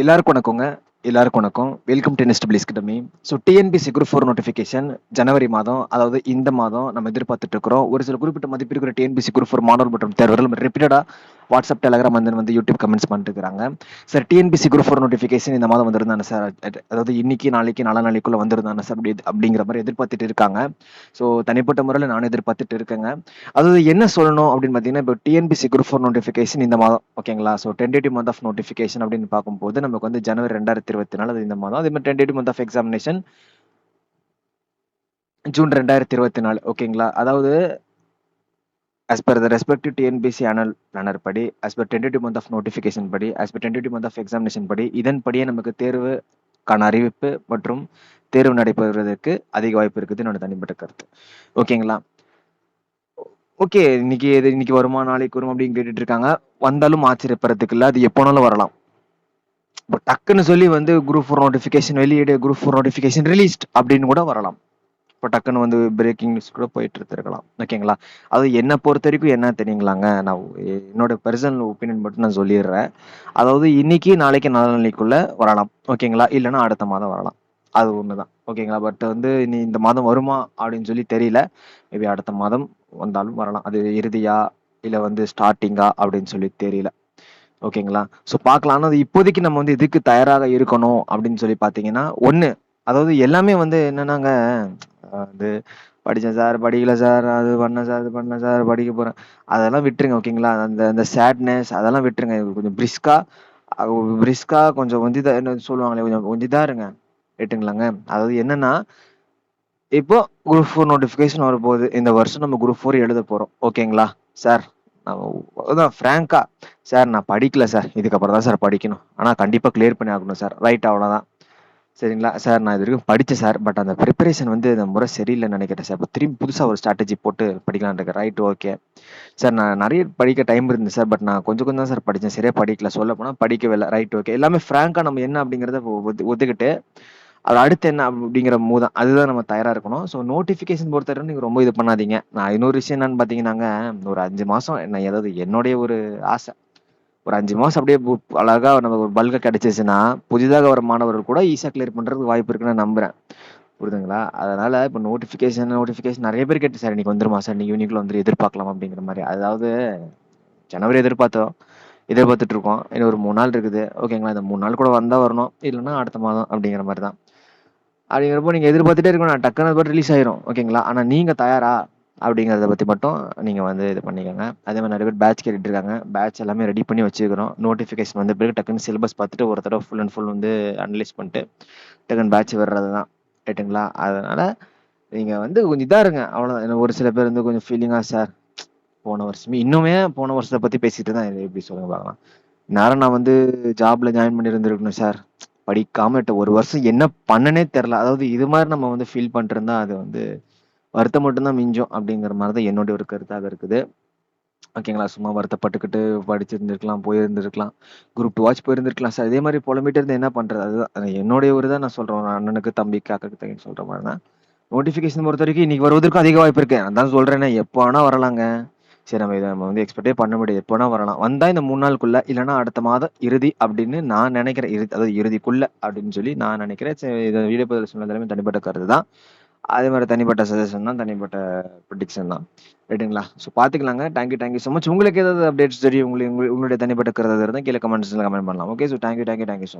எல்லாருக்கும் வணக்கங்க. எல்லாருக்கும் வணக்கம். Welcome to nest please கிட்டமி so TNPSC group four notification ஜனவரி மாதம் அதாவது இந்த மாதம் நம்ம எதிர்பார்த்துட்டு இருக்கிறோம். ஒரு சில குறிப்பிட்ட மதிப்பு டிஎன்பிசி குரூப் ஃபோர் மாணவர் மற்றும் தேர்வர்கள் ரிப்பீட்டடாக வாட்ஸ்அப் டெலகிராம் வந்து வந்து யூடியூப் கமெண்ட்ஸ் பண்ணிட்டுருக்காங்க sir TNPSC group four notification இந்த மாதம் வந்திருந்தானே சார்? அதாவது இன்னைக்கு நாளைக்கு நாலா நாளைக்குள்ள வந்திருந்தானே சார்? அப்படி அப்படிங்கிற மாதிரி எதிர்பார்த்துட்டு இருக்காங்க. ஸோ தனிப்பட்ட முறையில் நானும் எதிர்பார்த்துட்டு இருக்கேங்க. அதாவது என்ன சொல்லணும் அப்படின்னு பார்த்தீங்கன்னா இப்போ டிஎன்பிசி குரூப் ஃபோர் நோட்டிஃபிகேஷன் இந்த மாதம் ஓகேங்களா so tentative month of notification அப்படின்னு பார்க்கும்போது நமக்கு வந்து ஜனவரி ரெண்டாயிரத்தி இருபத்தி நாலு அது இந்த மாதம். அதே மாதிரி tentative month of examination June ரெண்டாயிரத்தி இருபத்தி நாலு ஓகேங்களா அதாவது as per the respective TNPSC annual planner படி as per tentative month of notification படி as per tentative month of examination படி இதன்படியே நமக்கு தேர்வுக்கான அறிவிப்பு மற்றும் தேர்வு நடைபெறுவதற்கு அதிக வாய்ப்பு இருக்குது என்னோட தனிப்பட்ட கருத்து. ஓகேங்களா ஓகே இன்னைக்கு இது இன்னைக்கு வருமா நாளைக்கு வரும் அப்படின்னு கேட்டுட்டு இருக்காங்க. வந்தாலும் ஆச்சரியப்படுறதுக்கு இல்லை அது எப்போனாலும் வரலாம். இப்போ டக்குன்னு சொல்லி வந்து குரூப் ஃபோர் நோட்டிஃபிகேஷன் வெளியீடு குரூப் ஃபோர் நோட்டிஃபிகேஷன் ரிலீஸ்ட் அப்படின்னு கூட வரலாம். இப்போ டக்குன்னு வந்து பிரேக்கிங் நியூஸ் கூட போயிட்டு இருந்திருக்கலாம். ஓகேங்களா அது என்னை பொறுத்த வரைக்கும் என்ன தெரியுங்களாங்க? நான் என்னோட பர்சனல் ஒப்பீனியன் மட்டும் நான் சொல்லிடுறேன். அதாவது இன்னைக்கு நாளைக்கு நாளைக்குள்ள வரலாம். ஓகேங்களா இல்லைன்னா அடுத்த மாதம் வரலாம். அது ஒன்று தான் ஓகேங்களா பட் வந்து நீ இந்த மாதம் வருமா அப்படின்னு சொல்லி தெரியல. மேபி அடுத்த மாதம் வந்தாலும் வரலாம். அது இறுதியா இல்லை வந்து ஸ்டார்டிங்கா அப்படின்னு சொல்லி தெரியல. ஓகேங்களா ஸோ பார்க்கலாம் ஆனால் அது இப்போதைக்கு நம்ம வந்து இதுக்கு தயாராக இருக்கணும் அப்படின்னு சொல்லி பார்த்தீங்கன்னா ஒன்று அதாவது எல்லாமே வந்து என்னன்னாங்க வந்து படித்தேன் சார் படிக்கல சார் அது பண்ணேன் சார் இது பண்ணேன் சார் படிக்க போகிறேன் அதெல்லாம் விட்டுருங்க ஓகேங்களா அந்த அந்த சேட்னஸ் அதெல்லாம் விட்டுருங்க. கொஞ்சம் பிரிஸ்கா பிரிஸ்கா கொஞ்சம் வந்து என்ன சொல்லுவாங்களே கொஞ்சம் கொஞ்சம் இருங்க. ரைட்டுங்களாங்க அதாவது என்னன்னா இப்போ குரூப் ஃபோர் நோட்டிஃபிகேஷன் வரப்போகுது. இந்த வருஷம் நம்ம குரூப் ஃபோர் எழுத போகிறோம் ஓகேங்களா சார் நான் அதான் ஃப்ராங்கா சார் நான் படிக்கல சார் இதுக்கப்புறம் தான் சார் படிக்கணும். ஆனால் கண்டிப்பாக கிளியர் பண்ணி ஆகணும் சார் ரைட் அவ்வளோதான் சரிங்களா? சார் நான் இது வரைக்கும் படித்தேன் சார் பட் அந்த ப்ரிப்பரேஷன் வந்து இந்த முறை சரியில்லைன்னு நினைக்கிறேன் சார் இப்போ திரும்பி புதுசாக ஒரு ஸ்ட்ராட்டஜி போட்டு படிக்கலான் இருக்கேன். ரைட் ஓகே சார் நான் நிறைய படிக்க டைம் இருந்தது சார் பட் நான் கொஞ்சம் கொஞ்சம் தான் சார் படித்தேன் சரியாக படிக்கல. சொல்ல போனால் படிக்கவே இல்லை. ரைட் ஓகே எல்லாமே ஃப்ராங்காக நம்ம என்ன அப்படிங்கிறத ஒத்துக்கிட்டு அது அடுத்து என்ன அப்படிங்கிற மூதான் அதுதான் நம்ம தயாராக இருக்கணும். ஸோ நோட்டிஃபிகேஷன் பொறுத்தவரை நீங்கள் ரொம்ப இது பண்ணாதீங்க. நான் இன்னொரு விஷயம் என்னன்னு பார்த்தீங்கன்னாங்க ஒரு அஞ்சு மாதம் நான் ஏதாவது என்னுடைய ஒரு ஆசை. ஒரு அஞ்சு மாதம் அப்படியே அழகா நம்ம ஒரு பல்காக கிடைச்சிச்சுன்னா புதிதாக வர மாணவர்கள் கூட ஈஸியாக கிளியர் பண்ணுறதுக்கு வாய்ப்பு இருக்குன்னு நான் நம்புறேன். புரியுதுங்களா? அதனால இப்போ நோட்டிஃபிகேஷன் நோட்டிஃபிகேஷன் நிறைய பேர் கேட்டு சார் இன்னைக்கு வந்துருமா? சார் இன்னைக்கு யூனிக்ல வந்து எதிர்பார்க்கலாம் அப்படிங்கிற மாதிரி. அதாவது ஜனவரி எதிர்பார்த்தோம் எதிர்பார்த்துட்டு இருக்கோம். இன்னும் ஒரு மூணு நாள் இருக்குது. ஓகேங்களா? இந்த மூணு நாள் கூட வந்தால் வரணும். இல்லைன்னா அடுத்த மாதம் அப்படிங்கிற மாதிரி தான். அப்படிங்கிறப்போ நீங்கள் எதிர்பார்த்துட்டே இருக்கணும். டக்குன்னு போட்டு ரிலீஸ் ஆயிரும். ஓகேங்களா? ஆனால் நீங்கள் தயாரா? அப்படிங்கிறத பற்றி மட்டும் நீங்கள் வந்து இது பண்ணிக்கோங்க. அதே மாதிரி நிறைய பேர் பேட்ச் கேட்டுட்டு இருக்காங்க பேட்ச் எல்லாமே ரெடி பண்ணி வச்சுக்கிறோம் நோட்டிஃபிகேஷன் வந்து பிறகு டக்குன்னு சிலபஸ் பார்த்துட்டு ஒரு தடவை ஃபுல் அண்ட் ஃபுல் வந்து அனலைஸ் பண்ணிட்டு டக்குன்னு பேட்ச் வர்றது தான் ரைட்டுங்களா அதனால் நீங்கள் வந்து கொஞ்சம் இதாக இருங்க. அவ்வளோதான் ஒரு சில பேர் வந்து கொஞ்சம் ஃபீலிங்காக சார் போன வருஷமே இன்னுமே போன வருஷத்தை பற்றி பேசிகிட்டு தான் எப்படி சொல்லுங்க பார்க்கலாம். நேரம் நான் வந்து ஜாப்ல ஜாயின் பண்ணியிருந்துருக்கணும் சார் படிக்காம ஒரு வருஷம் என்ன பண்ணனே தெரில அதாவது இது மாதிரி நம்ம வந்து ஃபீல் பண்ணிருந்தா அது வந்து வருத்தம் மட்டும்தான் மிஞ்சும் அப்படிங்கிற மாதிரி தான் என்னுடைய ஒரு கருத்தாக இருக்குது. ஓகேங்களா சும்மா வருத்தப்பட்டுக்கிட்டு படிச்சிருந்துருக்கலாம் போயிருந்துருக்கலாம் குரூப் டூ வாட்ச் போயிருந்துருக்கலாம். சார் இதே மாதிரி புலம்பிட்டு இருந்து என்ன பண்ணுறது அதுதான் என்னுடைய ஒரு தான் நான் சொல்கிறேன் அண்ணனுக்கு தம்பிக்கு அக்காக்கு தங்கின்னு சொல்கிற மாதிரி தான். நோட்டிஃபிகேஷன் பொறுத்த வரைக்கும் இன்னைக்கு வருவதற்கும் அதிக வாய்ப்பு இருக்கு. அதான் சொல்கிறேன்னே எப்போ வேணால் வரலாங்க. சரி நம்ம இதை நம்ம வந்து எக்ஸ்பெக்டே பண்ண முடியாது. எப்போ வேணால் வரலாம். வந்தால் இந்த மூணு நாளுக்குள்ள இல்லைனா அடுத்த மாதம் இறுதி அப்படின்னு நான் நினைக்கிறேன். இறுதி அதாவது இறுதிக்குள்ள அப்படின்னு சொல்லி நான் நினைக்கிறேன். இதை வீடியோ பதில் சொன்னது தனிப்பட்ட கருத்து தான். அதே மாதிரி தனிப்பட்ட சஜஷன் தான் தனிப்பட்ட ப்ரிடிக்ஷன் தான். ரைட்டுங்களா ஸோ பார்த்துக்கலாங்க தேங்க்யூ தேங்க்யூ ஸோ மச் உங்களுக்கு ஏதாவது அப்டேட்ஸ் தெரியும்? உங்களுக்கு உங்களுடைய தனிப்பட்ட கருத்து இருந்தால் கீழே கமெண்ட்ஸில் கமெண்ட் பண்ணலாம். Okay so thank you thank you thank you so